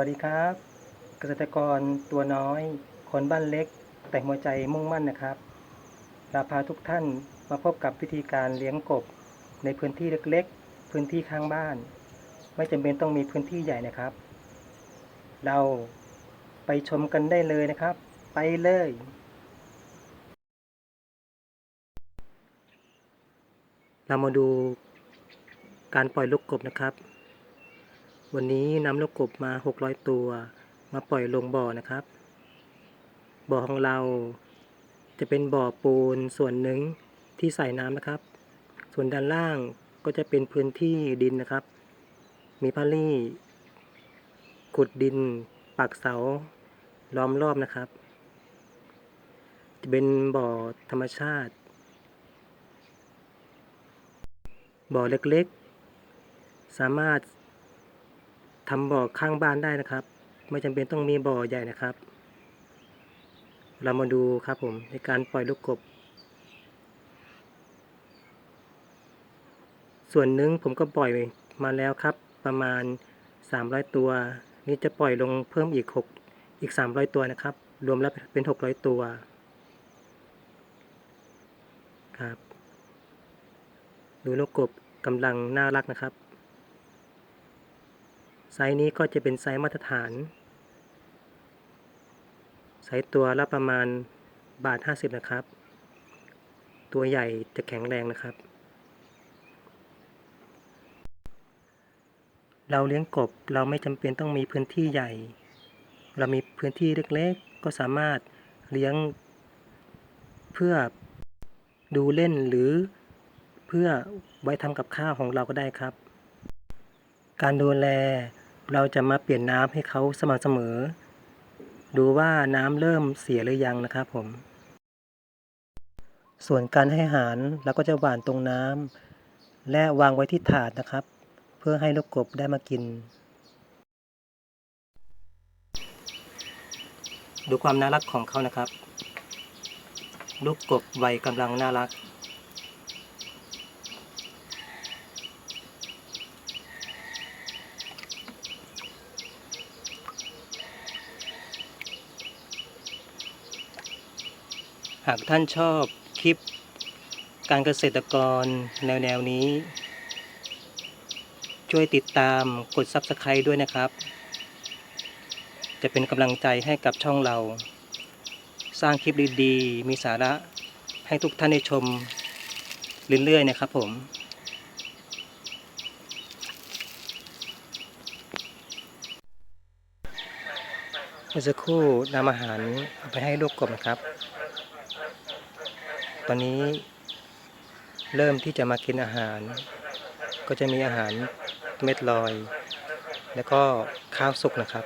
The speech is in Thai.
วัสดีครับ เกษตรกรตัวน้อย คนบ้านเล็ก แต่หัวใจมุ่งมั่นนะครับเราพาทุกท่านมาพบกับวิธีการเลี้ยงกบ ในพื้นที่เล็กๆ พื้นที่ข้างบ้าน ไม่จำเป็นต้องมีพื้นที่ใหญ่นะครับ เราไปชมกันได้เลยนะครับ ไปเลย เรามาดูการปล่อยลูกกบนะครับ วันนี้นำลูกกบมา 600 ตัว มาปล่อยลงบ่อนะครับ บ่อของเราจะเป็นบ่อปูนส่วนหนึ่งที่ใส่น้ำนะครับ ส่วนด้านล่างก็จะเป็นพื้นที่ดินนะครับ มีพาลี่ ขุดดิน ปักเสา ล้อมรอบนะครับ จะเป็นบ่อธรรมชาติ บ่อเล็กๆ สามารถ ทำบ่อข้างบ้านได้นะครับ ไม่จำเป็นต้องมีบ่อใหญ่นะครับ เรามาดูครับผมในการปล่อยลูกกบ ส่วนหนึ่งผมก็ปล่อยมาแล้วครับ ประมาณ 300 ตัว นี่จะปล่อยลงเพิ่มอีก 6 อีก 300 ตัวนะครับ รวมแล้วเป็น 600 ตัวครับ ดูลูกกบกำลังน่ารักนะครับ ไซส์นี้ก็จะเป็นไซส์มาตรฐาน ไซส์ตัวละประมาณบาท 50 นะครับ ตัวใหญ่จะแข็งแรงนะครับ เราเลี้ยงกบเราไม่จำเป็นต้องมีพื้นที่ใหญ่ เรามีพื้นที่เล็กๆ ก็สามารถเลี้ยงเพื่อดูเล่นหรือเพื่อไว้ทำกับข้าวของเราก็ได้ครับ การดูแล เราจะมาเปลี่ยนน้ำให้เขาสม่ำเสมอ ดูว่าน้ำเริ่มเสียหรือยังนะครับผม ส่วนการให้อาหารเราก็จะหว่านตรงน้ำและวางไว้ที่ถาดนะครับ เพื่อให้ลูกกบได้มากิน ดูความน่ารักของเขานะครับ ลูกกบวัยกำลังน่ารัก หากท่านชอบคลิปการเกษตรกรแนวแนวนี้ ช่วยติดตามกด Subscribe ด้วยนะครับ จะเป็นกำลังใจให้กับช่องเรา สร้างคลิปดีๆ มีสาระให้ทุกท่านได้ชมเรื่อยๆนะครับผมเมื่อสักครู่นำอาหารเอาไปให้ลูกกบนะครับ ตอนนี้ เริ่มที่จะมากินอาหาร ก็จะมีอาหารเม็ดลอย แล้วก็ข้าวสุกนะครับ